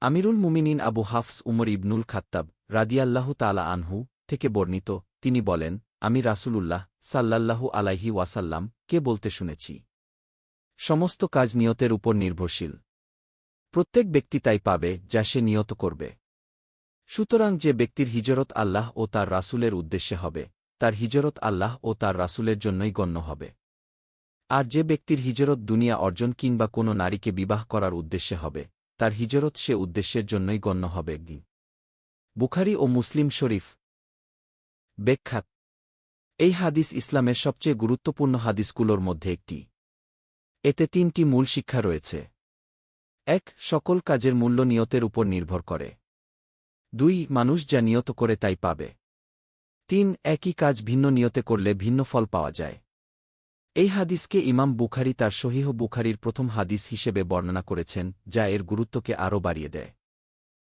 আমিরুল মুমিনিন আবু হাফস উমর ইবনুল খাত্তাব রাদিয়াল্লাহু তালা আনহু থেকে বর্ণিত, তিনি বলেন, আমি রাসূলুল্লাহ সাল্লাল্লাহু আলাইহি ওয়াসাল্লাম কে বলতে শুনেছি। সমস্ত কাজ নিয়তের উপর নির্ভরশীল। প্রত্যেক ব্যক্তি তাই পাবে যা সে নিয়ত করবে। সুতরাং যে ব্যক্তির হিজরত আল্লাহ ও তার রাসূলের উদ্দেশ্যে হবে, তার হিজরত আল্লাহ ও তার রাসুলের জন্যই গণ্য হবে। আর যে ব্যক্তির হিজরত দুনিয়া অর্জন কিংবা কোনো নারীকে বিবাহ করার উদ্দেশ্যে হবে তার হিজরত সে উদ্দেশ্যের জন্যই গণ্য হবে। গি বুখারি ও মুসলিম শরীফ। ব্যাখ্যাত এই হাদিস ইসলামের সবচেয়ে গুরুত্বপূর্ণ হাদিসগুলোর মধ্যে একটি। এতে তিনটি মূল শিক্ষা রয়েছে। এক, সকল কাজের মূল্য নিয়তের উপর নির্ভর করে। দুই, মানুষ যা নিয়ত করে তাই পাবে। তিন, একই কাজ ভিন্ন নিয়তে করলে ভিন্ন ফল পাওয়া যায়। এই হাদিসকে ইমাম বুখারি তার সহিহ বুখারির প্রথম হাদিস হিসেবে বর্ণনা করেছেন, যা এর গুরুত্বকে আরও বাড়িয়ে দেয়।